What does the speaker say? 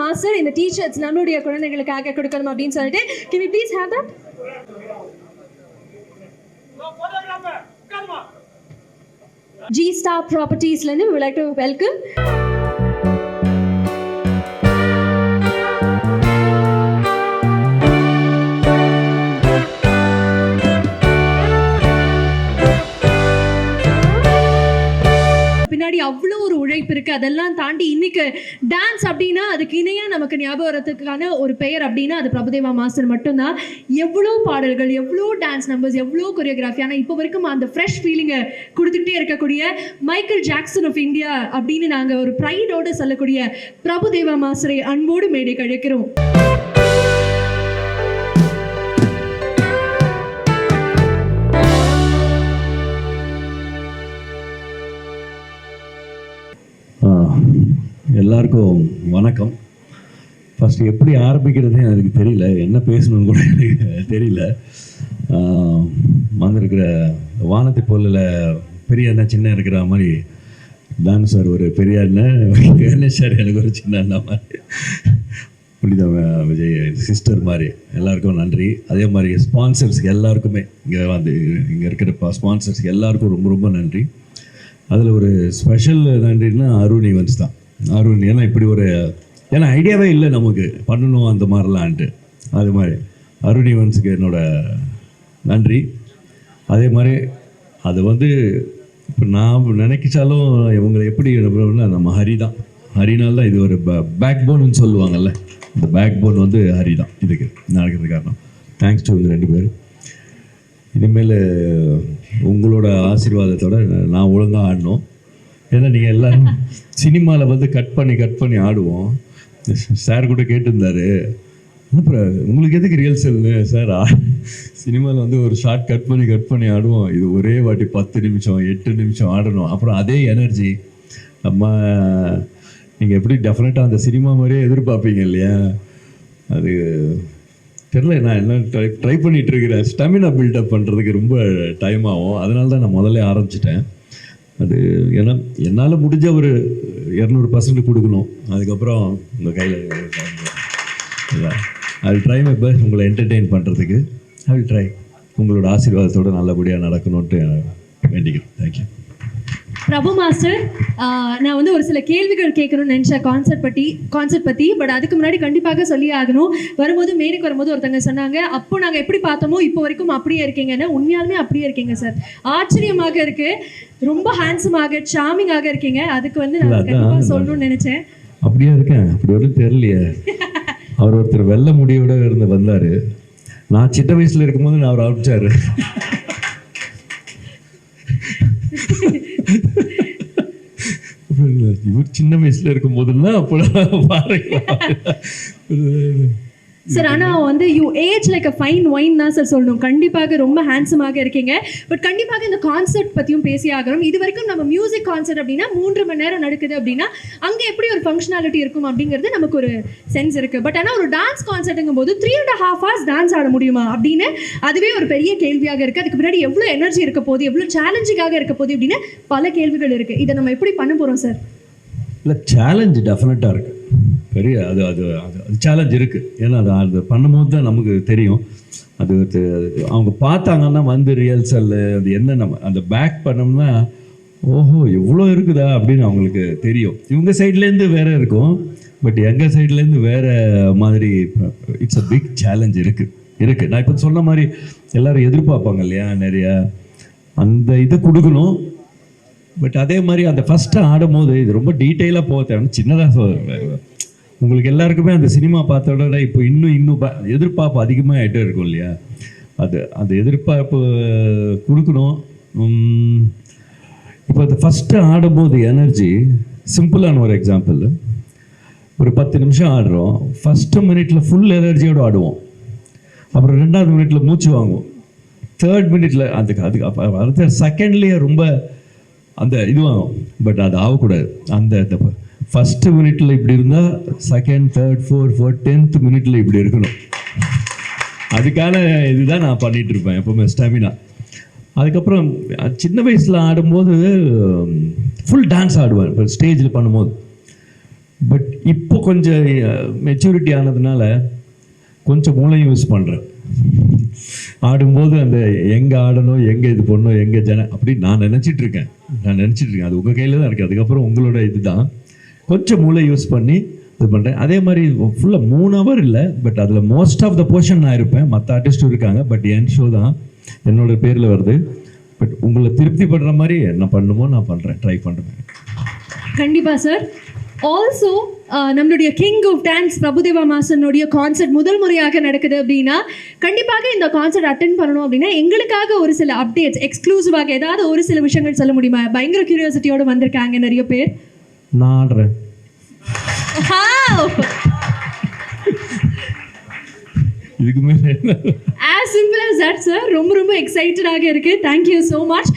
Master இந்த teachers நம்மளுடைய குழந்தைகளுக்காக கொடுக்கணும் அப்படின்னு சொல்லிட்டு. Give we please have that? G star ப்ராப்பர்ட்டிஸ்லேருந்து we would like to welcome. பின்னாடி அவ்வளோ ஒரு உழைப்பு இருக்குது அதெல்லாம் தாண்டி இன்னைக்கு டான்ஸ் அப்படின்னா அதுக்கு இணையாக நமக்கு ஞாபகம் வரத்துக்கான ஒரு பெயர் அப்படின்னா அது பிரபுதேவா மாஸ்டர் மட்டும்தான். எவ்வளோ பாடல்கள் எவ்வளோ டான்ஸ் நம்பர்ஸ் எவ்வளோ கொரியோகிராஃபி ஆனால் இப்போ வரைக்கும் அந்த ஃப்ரெஷ் ஃபீலிங்கை கொடுத்துக்கிட்டே இருக்கக்கூடிய மைக்கேல் ஜாக்சன் ஆஃப் இந்தியா அப்படின்னு நாங்கள் ஒரு ப்ரைடோடு சொல்லக்கூடிய பிரபுதேவா மாஸ்டரை அன்போடு மேடை கழிக்கிறோம். எல்லாருக்கும் வணக்கம். ஃபஸ்ட்டு எப்படி ஆரம்பிக்கிறதே எனக்கு தெரியல. என்ன பேசணும்னு கூட எனக்கு தெரியல. வந்திருக்கிற வானத்தை போலில் பெரிய அண்ணா சின்ன இருக்கிற மாதிரி தான் சார் ஒரு பெரிய அண்ணன் கணேஷ் சார் எனக்கு ஒரு சின்ன அண்ணா மாதிரி. புனித விஜய் சிஸ்டர் மாதிரி. எல்லாருக்கும் நன்றி. அதே மாதிரி ஸ்பான்சர்ஸ்க்கு எல்லாருக்குமே இங்கே வந்து இங்கே இருக்கிற ஸ்பான்சர்ஸ்க்கு எல்லாருக்கும் ரொம்ப ரொம்ப நன்றி. அதில் ஒரு ஸ்பெஷல் நன்றின்னா அருண் ஈவெண்ட்ஸ் தான். அருண் ஏன்னா இப்படி ஒரு ஏன்னா ஐடியாவே இல்லை நமக்கு. பண்ணணும் அந்த மாதிரிலான்ட்டு. அது மாதிரி. அருண் ஈவெண்ட்ஸுக்கு என்னோட நன்றி. அதே மாதிரி அது வந்து இப்போ நான் நினைக்கிச்சாலும் இவங்களை எப்படி நம்ம ஹரி தான். ஹரினால் தான் இது ஒரு பேக் போன்னு சொல்லுவாங்கல்ல. இந்த பேக் போன் வந்து ஹரி தான். இதுக்கு நடக்கிறது காரணம். தேங்க்ஸ் டு இவங்க ரெண்டு பேரும் இனிமேல் உங்களோட ஆசீர்வாதத்தோடு நான் ஒழுங்காக ஆடணும். ஏன்னா நீங்கள் எல்லாரும் சினிமாவில் வந்து கட் பண்ணி கட் பண்ணி ஆடுவோம். சார் கூட கேட்டிருந்தாரு. அப்புறம் உங்களுக்கு எதுக்கு ரியல்சல்னு சார் சினிமாவில் வந்து ஒரு ஷார்ட் கட் பண்ணி கட் பண்ணி ஆடுவோம். இது ஒரே வாட்டி பத்து நிமிஷம் எட்டு நிமிஷம் ஆடணும். அப்புறம் அதே எனர்ஜி நம்ம நீங்கள் எப்படி டெஃபினட்டாக அந்த சினிமா மாதிரியே எதிர்பார்ப்பீங்க இல்லையா? அது தெரில நான் என்ன ட்ரை ட்ரை பண்ணிகிட்ருக்கிறேன் ஸ்டெமினா பில்டப் பண்ணுறதுக்கு ரொம்ப டைம் ஆகும். அதனால தான் நான் முதல்ல ஆரம்பிச்சிட்டேன். அது ஏன்னா என்னால் முடிஞ்ச ஒரு இரநூறு பர்சன்ட் கொடுக்கணும். அதுக்கப்புறம் உங்கள் கையில் ஐ ட்ரை மை பெஸ்ட் உங்களை என்டர்டெயின் பண்ணுறதுக்கு ஐ வில் ட்ரை உங்களோட ஆசீர்வாதத்தோடு நல்லபடியாக நடக்கணும்ன்ட்டு வேண்டிக்கிறேன். தேங்க்யூ பிரபு மாஸ்டர் நான் வந்து ஒரு சில கேள்விகள் கேட்கணும்னு நினச்சேன் கான்செப்ட் பற்றி கான்செப்ட் பற்றி பட் அதுக்கு முன்னாடி கண்டிப்பாக சொல்லி ஆகணும். வரும்போது மேடைக்கு வரும்போது ஒருத்தங்க சொன்னாங்க அப்போ நாங்கள் எப்படி பார்த்தோமோ இப்போ வரைக்கும் அப்படியே இருக்கீங்கன்னு உண்மையாலுமே அப்படியே இருக்கீங்க சார் ஆச்சரியமாக இருக்கு. ரொம்ப ஹேண்ட்ஸமாக சாமிங்காக இருக்கீங்க. அதுக்கு வந்து நான் கண்டிப்பாக சொல்லணும்னு நினச்சேன். அப்படியே இருக்கேன். அப்படி ஒன்றும் தெரியலையே. அவர் ஒருத்தர் வெள்ளை முடியோட இருந்து வந்தார். நான் சின்ன வயசில் இருக்கும்போது நான் அவர் அனுப்பிச்சாரு. இவர் சின்ன வயசுல இருக்கும் போதெல்லாம் அப்போ பாருங்க. சார் ஆனால் வந்து you age like a fine wine தான் சார் சொல்லணும். கண்டிப்பாக ரொம்ப ஹேண்ட்ஸமாக இருக்கீங்க. பட் கண்டிப்பாக இந்த கான்செர்ட் பற்றியும் பேசி ஆகணும். இது வரைக்கும் நம்ம மியூசிக் கான்செர்ட் அப்படின்னா மூன்று மணி நேரம் நடக்குது அப்படின்னா அங்கே எப்படி ஒரு ஃபங்க்ஷனாலிட்டி இருக்கும் அப்படிங்கிறது நமக்கு ஒரு சென்ஸ் இருக்குது பட் ஆனால் ஒரு டான்ஸ் கான்சர்ட்டுங்கும் போது three and half hours dance ஆட முடியுமா அப்படின்னு அதுவே ஒரு பெரிய கேள்வியாக இருக்குது அதுக்கு பின்னாடி எவ்வளோ எனர்ஜி இருக்க போகுது எவ்வளோ சேலஞ்சிங்காக இருக்க போகுது அப்படின்னு பல கேள்விகள் இருக்குது இதை நம்ம எப்படி பண்ண போகிறோம் சார் இல்லை சேலஞ்ச் டெஃபினட்டாக இருக்குது பெரிய அது அது அது அது சேலஞ்ச் இருக்குது ஏன்னா அது அது பண்ணும்போது தான் நமக்கு தெரியும். அது அவங்க பார்த்தாங்கன்னா வந்து ரியல்சல் அது என்ன நம்ம அந்த பேக் பண்ணோம்னா ஓஹோ இவ்வளோ இருக்குதா அப்படின்னு அவங்களுக்கு தெரியும். இவங்க சைட்லேருந்து வேறு இருக்கும். பட் எங்கள் சைட்லேருந்து வேறு மாதிரி இட்ஸ் அ பிக் சேலஞ்ச் இருக்குது இருக்குது நான் இப்போ சொன்ன மாதிரி எல்லோரும் எதிர்பார்ப்பாங்க இல்லையா நிறையா. அந்த இதை கொடுக்கணும். பட் அதே மாதிரி அந்த ஃபஸ்ட்டு ஆடும்போது இது ரொம்ப டீட்டெயிலாக போக தேவை சின்னதாக உங்களுக்கு எல்லாருக்குமே அந்த சினிமா பார்த்த இப்போ இன்னும் இன்னும் ப- எதிர்பார்ப்பு அதிகமாக ஆகிட்டே இருக்கும் இல்லையா? அது அந்த எதிர்பார்ப்பு கொடுக்கணும். இப்போ அந்த ஃபஸ்ட்டு ஆடும்போது எனர்ஜி சிம்பிளான ஒரு எக்ஸாம்பிள் ஒரு பத்து நிமிஷம் ஆடுறோம். ஃபஸ்ட்டு மினிட்ல ஃபுல் எனர்ஜியோடு ஆடுவோம். அப்புறம் ரெண்டாவது மினிட்ல மூச்சு வாங்குவோம். தேர்ட் மினிட்ல அதுக்கு அதுக்கு அடுத்த செகண்ட்லேயே ரொம்ப அந்த இதுவாகும் பட் அது ஆகக்கூடாது. அந்த ஃபர்ஸ்ட் மினிட்ல இப்படி இருந்தால் second third fourth fourth tenth மினிட்ல இப்படி இருக்கணும். அதுக்கான இதுதான் நான் பண்ணிட்டு இருப்பேன் எப்பவுமே ஸ்டாமினா அதுக்கப்புறம் சின்ன வயசில் ஆடும்போது ஃபுல் டான்ஸ் ஆடுவேன் இப்போ ஸ்டேஜில் பண்ணும்போது. பட் இப்போ கொஞ்சம் மெச்சூரிட்டி ஆனதுனால கொஞ்சம் மூளை யூஸ் பண்ணுறேன் ஆடும்போது அந்த எங்கே ஆடணும் எங்கே இது பண்ணணும் எங்கே ஜன அப்படின்னு நான் நினச்சிட்டு இருக்கேன். நான் நினச்சிட்டு இருக்கேன் அது உங்கள் கையில் தான் இருக்குது அதுக்கப்புறம் உங்களோட இது தான் கொஞ்சம் மூளை யூஸ் பண்ணி இது பண்ணுறேன் அதே மாதிரி ஃபுல்லாக மூணு ஹவர் இல்லை பட் அதில் மோஸ்ட் ஆஃப் த போர்ஷன் நான் இருப்பேன். மற்ற ஆர்டிஸ்ட்டும் இருக்காங்க பட் என் ஷோ தான் என்னோட பேரில் வருது. பட் உங்களை திருப்திப்படுற மாதிரி என்ன பண்ணுமோ நான் பண்ணுறேன் ட்ரை பண்ணுறேன் கண்டிப்பாக சார் ஆல்சோ நம்மளுடைய கிங் ஆஃப் டான்ஸ் பிரபுதேவா மாஸ்டர்னுடைய கான்சர்ட் முதல் முறையாக நடக்குது அப்படின்னா கண்டிப்பாக இந்த கான்சர்ட் அட்டென்ட் பண்ணணும் அப்படின்னா எங்களுக்காக ஒரு சில அப்டேட்ஸ் எக்ஸ்க்ளூசிவாக ஏதாவது ஒரு சில விஷயங்கள் சொல்ல முடியுமா? பயங்கர கியூரியாசிட்டியோட வந்திருக்காங்க நிறைய பேர். நான் ஆடுறேன். இதுக்கு மேலே as simple as that sir ரொம்ப ரொம்ப எக்ஸைட்டடாக இருக்கு. Thank you so much